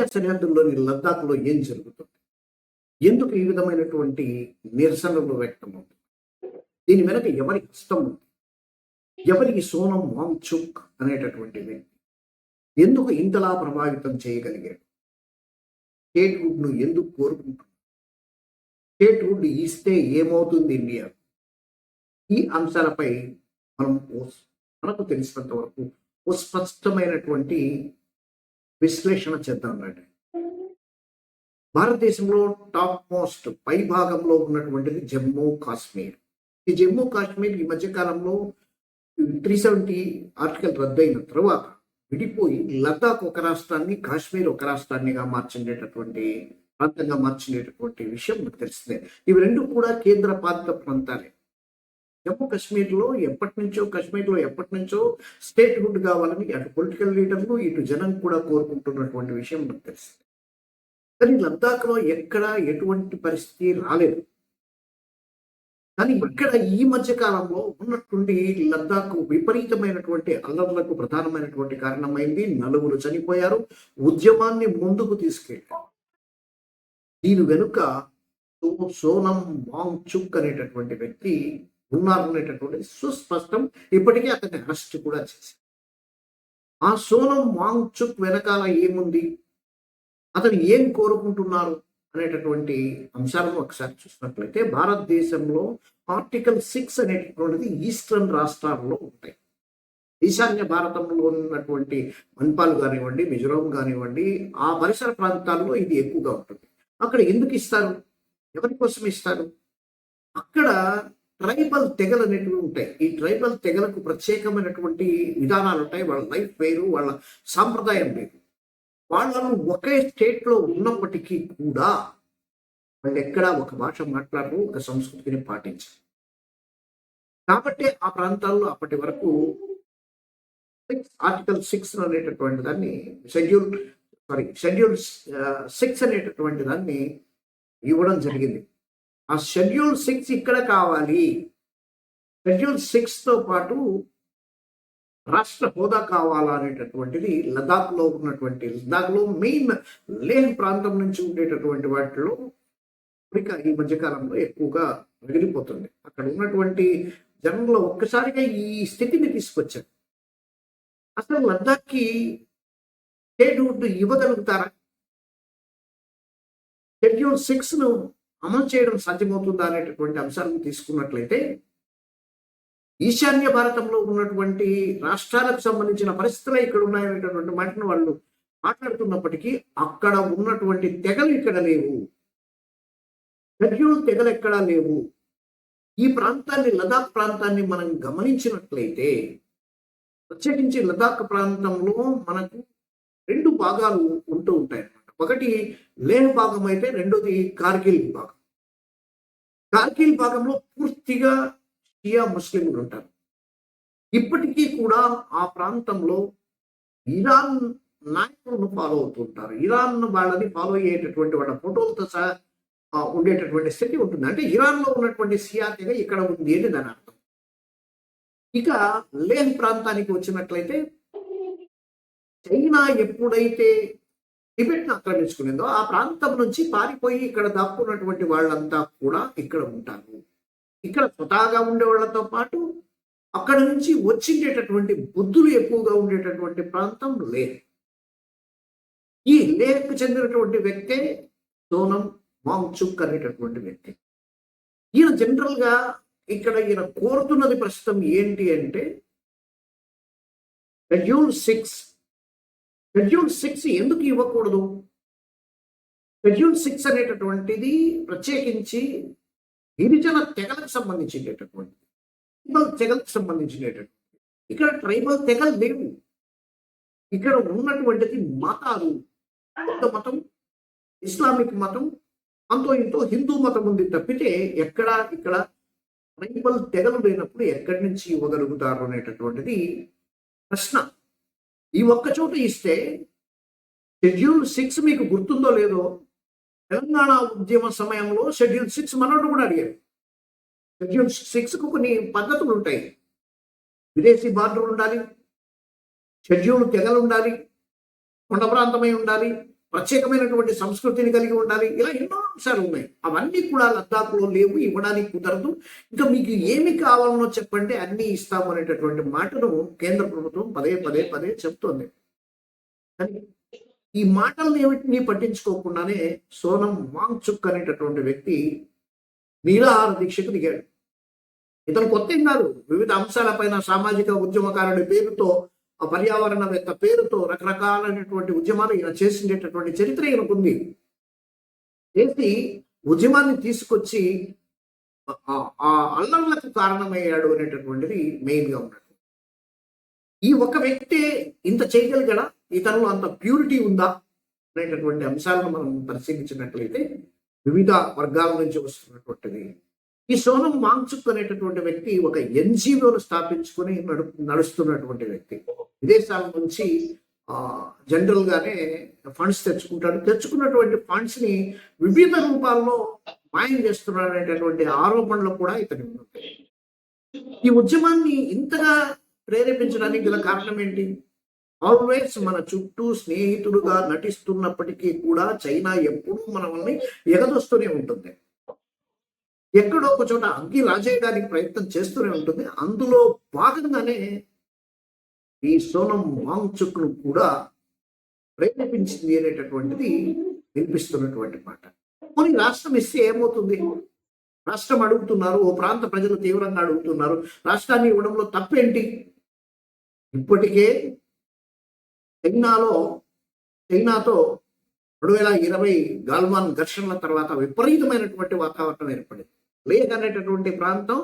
India సరిహద్దుల్లోని లద్దాఖ్లో ఏం జరుగుతుంది? ఎందుకు ఈ విధమైనటువంటి నిరసనలు వ్యక్తమవుతుంది దీని వెనక ఎవరి హస్తం ఉంది? ఎవరికి సోనం వాంగ్చుక్ అనేటటువంటి వ్యక్తి ఎందుకు ఇంతలా ప్రభావితం చేయగలిగాడు? స్టేట్ వుడ్ను ఎందుకు కోరుకుంటున్నాడు? స్టేట్ వుడ్ ఇస్తే ఏమవుతుంది ఇండియా? ఈ అంశాలపై మనం మనకు తెలిసినంత వరకు ఓ స్పష్టమైనటువంటి విశ్లేషణ చేద్దాం రండి. భారతదేశంలో టాప్ మోస్ట్ పై భాగంలో ఉన్నటువంటిది జమ్మూ కాశ్మీర్. ఈ జమ్మూ కాశ్మీర్ ఈ మధ్యకాలంలో త్రీ సెవెంటీ ఆర్టికల్ రద్దయిన తర్వాత విడిపోయి లద్దాఖ్ ఒక రాష్ట్రాన్ని కాశ్మీర్ ఒక రాష్ట్రాన్నిగా మార్చిండేటటువంటి ప్రాంతంగా మార్చిండేటటువంటి విషయం మనకు తెలిసిందే. ఇవి రెండు కూడా కేంద్ర పాలిత ప్రాంతాలే. జమ్మూ కాశ్మీర్లో ఎప్పటి నుంచో కాశ్మీర్లో ఎప్పటి నుంచో స్టేట్ హుడ్ కావాలని అటు పొలిటికల్ లీడర్లు ఇటు జనం కూడా కోరుకుంటున్నటువంటి విషయం మనకు తెలిసిందే కానీ లద్దాఖ్లో ఎక్కడ ఎటువంటి పరిస్థితి రాలేదు. కానీ ఇక్కడ ఈ మధ్య కాలంలో ఉన్నటువంటి లద్దాఖ్ విపరీతమైనటువంటి అల్లర్లకు ప్రధానమైనటువంటి కారణమైంది. నలుగురు చనిపోయారు ఉద్యమాన్ని ముందుకు తీసుకెళ్ళారు. దీని వెనుక సోనం సోనం వాంగ్చుక్ అనేటటువంటి వ్యక్తి ఉన్నారు అనేటటువంటి సుస్పష్టం ఇప్పటికే అతన్ని అరెస్ట్ కూడా చేశారు. ఆ సోనం వాంగ్చుక్ వెనకాల ఏముంది? అతను ఏం కోరుకుంటున్నారు అనేటటువంటి అంశాలను ఒకసారి చూసినట్లయితే భారతదేశంలో ఆర్టికల్ సిక్స్ అనేటటువంటిది ఈస్టర్న్ రాష్ట్రాల్లో ఉంటాయి. ఈశాన్య భారతంలో ఉన్నటువంటి మన్పాల్ కానివ్వండి మిజోరాం కానివ్వండి ఆ పరిసర ప్రాంతాల్లో ఇది ఎక్కువగా ఉంటుంది. అక్కడ ఎందుకు ఇస్తారు? ఎవరి కోసం ఇస్తారు? అక్కడ ట్రైబల్ తెగలు అనేటివి ఉంటాయి. ఈ ట్రైబల్ తెగలకు ప్రత్యేకమైనటువంటి విధానాలు ఉంటాయి. వాళ్ళ లైఫ్ వేరు వాళ్ళ సాంప్రదాయం వేరు. వాళ్ళను ఒకే స్టేట్లో ఉన్నప్పటికీ కూడా వాళ్ళు ఎక్కడ ఒక భాష మాట్లాడరు ఒక సంస్కృతిని పాటించరు. కాబట్టి ఆ ప్రాంతాల్లో అప్పటి వరకు ఆర్టికల్ సిక్స్ అనేటటువంటి దాన్ని షెడ్యూల్ సారీ షెడ్యూల్ సిక్స్ అనేటటువంటి దాన్ని ఇవ్వడం జరిగింది. ఆ షెడ్యూల్ సిక్స్ ఇక్కడ కావాలి. షెడ్యూల్ సిక్స్తో పాటు రాష్ట్ర హోదా కావాలా అనేటటువంటిది ఉన్నటువంటి లదాఖ్లో మెయిన్ లేహ్ ప్రాంతం నుంచి ఉండేటటువంటి వాటిలో అమెరికా ఈ మధ్యకాలంలో ఎక్కువగా మిగిలిపోతుంది అక్కడ ఉన్నటువంటి జనంలో ఒక్కసారిగా ఈ స్థితిని తీసుకొచ్చారు. అసలు లద్దాఖ్కి స్టేట్ ఇవ్వగలుగుతారా షెడ్యూల్ సిక్స్ను అమలు చేయడం సాధ్యమవుతుందా అనేటటువంటి అంశాలను తీసుకున్నట్లయితే ఈశాన్య భారతంలో ఉన్నటువంటి రాష్ట్రాలకు సంబంధించిన పరిస్థితులే ఇక్కడ ఉన్నాయనేటటువంటి మాటను వాళ్ళు మాట్లాడుతున్నప్పటికీ అక్కడ ఉన్నటువంటి తెగలు ఇక్కడ లేవు. షెడ్యూల్ తెగలు ఎక్కడా లేవు. ఈ ప్రాంతాన్ని లదాఖ్ ప్రాంతాన్ని మనం గమనించినట్లయితే ప్రత్యేకించి లదాఖ్ ప్రాంతంలో మనకు రెండు భాగాలు ఉంటూ ఉంటాయి అన్నమాట ఒకటి లేని భాగం అయితే రెండోది కార్గిల్ భాగం. కార్గిల్ భాగంలో పూర్తిగా షియా ముస్లింలు ఉంటారు. ఇప్పటికీ కూడా ఆ ప్రాంతంలో ఇరాన్ నాయకులను ఫాలో అవుతుంటారు ఇరాన్ వాళ్ళని ఫాలో అయ్యేటటువంటి వాళ్ళ ఫోటోలతో సహా ఉండేటటువంటి స్థితి ఉంటుంది. అంటే ఇరాన్లో ఉన్నటువంటి సియా తెగ ఇక్కడ ఉంది అని దాని అర్థం. ఇక లేహ్ ప్రాంతానికి వచ్చినట్లయితే చైనా ఎప్పుడైతే టిబెట్ ఆక్రమించుకునేందో ఆ ప్రాంతం నుంచి పారిపోయి ఇక్కడ దాక్కున్నటువంటి వాళ్ళంతా కూడా ఇక్కడ ఉంటారు. ఇక్కడ స్వతహాగా ఉండే వాళ్ళతో పాటు అక్కడ నుంచి వచ్చిండేటటువంటి బుద్ధులు ఎక్కువగా ఉండేటటువంటి ప్రాంతం లేహ్. ఈ లేహ్కు చెందినటువంటి వ్యక్తే సోనం మాంగ్చుక్ అనేటటువంటి వ్యక్తి. ఈయన జనరల్గా ఇక్కడ ఈయన కోరుతున్నది ప్రస్తుతం ఏంటి అంటే షెడ్యూల్ సిక్స్ షెడ్యూల్ సిక్స్ ఎందుకు ఇవ్వకూడదు? షెడ్యూల్ సిక్స్ అనేటటువంటిది ప్రత్యేకించి గిరిజన తెగలకు సంబంధించినటువంటిది ట్రైబల్ తెగలకు సంబంధించినటువంటి. ఇక్కడ ట్రైబల్ తెగలు లేవు. ఇక్కడ ఉన్నటువంటిది మతాలు. బౌద్ధ మతం ఇస్లామిక్ మతం అంతో ఇంతో హిందూ మతం ఉంది తప్పితే ఎక్కడ ఇక్కడ ట్రైబల్ తెగలు లేనప్పుడు ఎక్కడి నుంచి ఇవ్వగలుగుతారు అనేటటువంటిది ప్రశ్న. ఈ ఒక్క చోట ఇస్తే షెడ్యూల్ సిక్స్ మీకు గుర్తుందో లేదో తెలంగాణ ఉద్యమ సమయంలో షెడ్యూల్ సిక్స్ మనోడు కూడా అడిగారు. షెడ్యూల్ సిక్స్కు కొన్ని పద్ధతులు ఉంటాయి. విదేశీ బార్డర్ ఉండాలి. షెడ్యూల్ తెగలు ఉండాలి. కొండ ప్రాంతమై ఉండాలి. ప్రత్యేకమైనటువంటి సంస్కృతిని కలిగి ఉండాలి. ఇలా ఎన్నో అంశాలు ఉన్నాయి. అవన్నీ కూడా లద్దాఖ్లో లేవు ఇవ్వడానికి కుదరదు. ఇంకా మీకు ఏమి కావాలనో చెప్పండి అన్ని ఇస్తాము అనేటటువంటి మాటను కేంద్ర ప్రభుత్వం పదే పదే పదే చెప్తోంది. కానీ ఈ మాటలను ఏమిటిని పట్టించుకోకుండానే సోనం వాంగ్చుక్ అనేటటువంటి వ్యక్తి నీరాహార దీక్షకు దిగాడు. ఇతను కొత్త ఏం కాదు. వివిధ అంశాలపైన సామాజిక ఉద్యమకారుడి పేరుతో ఆ యొక్క పేరుతో రకరకాలైనటువంటి ఉద్యమాలు ఈయన చేసిండేటటువంటి చరిత్ర ఈయనకుంది. చేసి ఉద్యమాన్ని తీసుకొచ్చి ఆ- అల్లర్లకు కారణమయ్యాడు అనేటటువంటిది మెయిన్గా ఉన్నట్టు ఈ ఒక వ్యక్తే ఇంత చేయగలిగడా? ఇతనిలో అంత ప్యూరిటీ ఉందా? అనేటటువంటి అంశాలను మనం పరిశీలించినట్లయితే వివిధ వర్గాల నుంచి వస్తున్నటువంటిది ఈ సోనం మాంగ్చుక్ అనేటటువంటి వ్యక్తి ఒక ఎన్జిఓను స్థాపించుకుని నడు నడుస్తున్నటువంటి వ్యక్తి. విదేశాల నుంచి జనరల్ గానే ఫండ్స్ తెచ్చుకుంటాడు. తెచ్చుకున్నటువంటి ఫండ్స్ని వివిధ రూపాల్లో మాయం చేస్తున్నాడు అనేటటువంటి ఆరోపణలు కూడా ఇతని ఈ ఉద్యమాన్ని ఇంతగా ప్రేరేపించడానికి గల కారణం ఏంటి? ఆల్వేస్ మన చుట్టూ స్నేహితుడుగా నటిస్తున్నప్పటికీ కూడా చైనా ఎప్పుడూ మనల్ని ఎగదొస్తూనే ఉంటుంది. ఎక్కడో ఒక చోట అగ్గి రాజేయడానికి ప్రయత్నం చేస్తూనే ఉంటుంది. అందులో భాగంగానే ఈ సోనం వాంగ్చుక్ను కూడా ప్రేరేపించింది అనేటటువంటిది వినిపిస్తున్నటువంటి మాట. కొన్ని రాష్ట్రం ఇస్తే ఏమవుతుంది? రాష్ట్రం అడుగుతున్నారు ఓ ప్రాంత ప్రజలు తీవ్రంగా అడుగుతున్నారు. రాష్ట్రాన్ని ఇవ్వడంలో తప్పేంటి? ఇప్పటికే చైనాలో చైనాతో రెండు వేల ఇరవై గాల్వాన్ ఘర్షణల తర్వాత విపరీతమైనటువంటి వాతావరణం ఏర్పడింది. లేహ్ అనేటటువంటి ప్రాంతం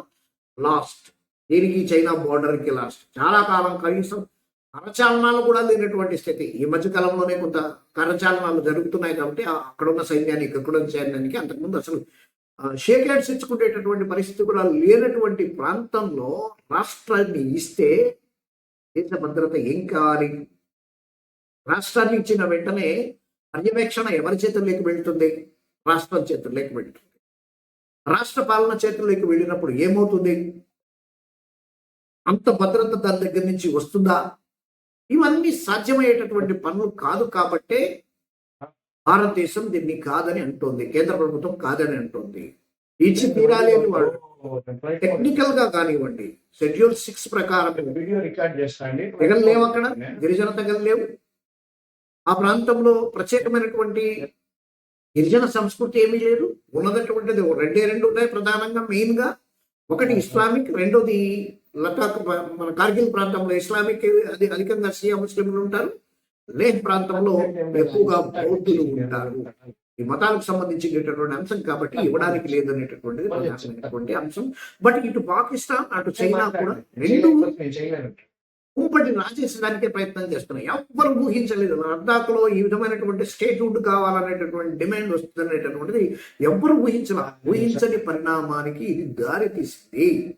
లాస్ట్. దీనికి చైనా బోర్డర్కి లాస్ట్. చాలా కాలం కనీసం కరచాలనాలు కూడా లేనటువంటి స్థితి. ఈ మధ్య కాలంలోనే కొంత కరచాలనాలు జరుగుతున్నాయి కాబట్టి అక్కడ ఉన్న సైన్యానికి ఇక్కడ ఉన్న సైన్యానికి అంతకుముందు అసలు షేక్ హ్యాండ్స్ ఇచ్చుకునేటటువంటి పరిస్థితి కూడా లేనటువంటి ప్రాంతంలో రాష్ట్రాన్ని ఇస్తే దేశ భద్రత ఏం కావాలి? రాష్ట్రాన్ని ఇచ్చిన వెంటనే పర్యవేక్షణ ఎవరి చేతుల్లోకి వెళ్తుంది? రాష్ట్రం చేతుల్లోకి వెళ్తుంది. రాష్ట్ర పాలన చేతుల్లోకి వెళ్ళినప్పుడు ఏమవుతుంది? అంత భద్రత దాని దగ్గర నుంచి వస్తుందా? ఇవన్నీ సాధ్యమయ్యేటటువంటి పనులు కాదు కాబట్టే భారతదేశం దీన్ని కాదని అంటోంది. కేంద్ర ప్రభుత్వం కాదని అంటోంది. ఇచ్చి తీరాలేని వాళ్ళు. టెక్నికల్గా కానివ్వండి. షెడ్యూల్ సిక్స్ ప్రకారం. తెగలు లేవు అక్కడ? గిరిజన తెగలు లేవు ఆ ప్రాంతంలో ప్రత్యేకమైనటువంటి గిరిజన సంస్కృతి ఏమీ లేదు. ఉన్నదటువంటిది రెండే రెండు ఉన్నాయి ప్రధానంగా మెయిన్గా ఒకటి ఇస్లామిక్ రెండోది లటాక్ మన కార్గిల్ ప్రాంతంలో ఇస్లామిక్ అది అధికంగా షియా ముస్లింలు ఉంటారు. లేహ్ ప్రాంతంలో ఎక్కువగా బౌద్ధులు ఉంటారు. ఈ మతాలకు సంబంధించినటువంటి అంశం కాబట్టి ఇవ్వడానికి లేదనేటటువంటిది ప్రధానమైనటువంటి అంశం. బట్ ఇటు పాకిస్తాన్ అటు చైనా కూడా రెండు ఊపటి నాచేసడానికే ప్రయత్నం చేస్తున్నాయి. ఎవ్వరు ఊహించలేదు. లద్దాఖ్లో ఈ విధమైనటువంటి స్టేట్హుడ్ కావాలనేటటువంటి డిమాండ్ వస్తుందనేటటువంటిది ఎవ్వరు ఊహించల. ఊహించని పరిణామానికి ఇది దారి తీసింది.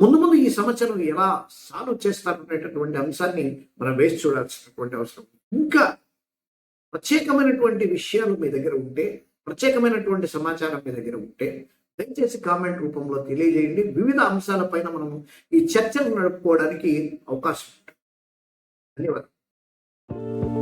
ముందు ముందు ఈ సమస్యను ఎలా సాల్వ్ చేస్తారనేటటువంటి అంశాన్ని మనం వేసి చూడాల్సినటువంటి అవసరం. ఇంకా ప్రత్యేకమైనటువంటి విషయాలు మీ దగ్గర ఉంటే ప్రత్యేకమైనటువంటి సమాచారం మీ దగ్గర ఉంటే దయచేసి కామెంట్ రూపంలో తెలియజేయండి. వివిధ అంశాలపైన మనము ఈ చర్చలు నడుపుకోవడానికి అవకాశం ఉంటుంది. ధన్యవాదాలు.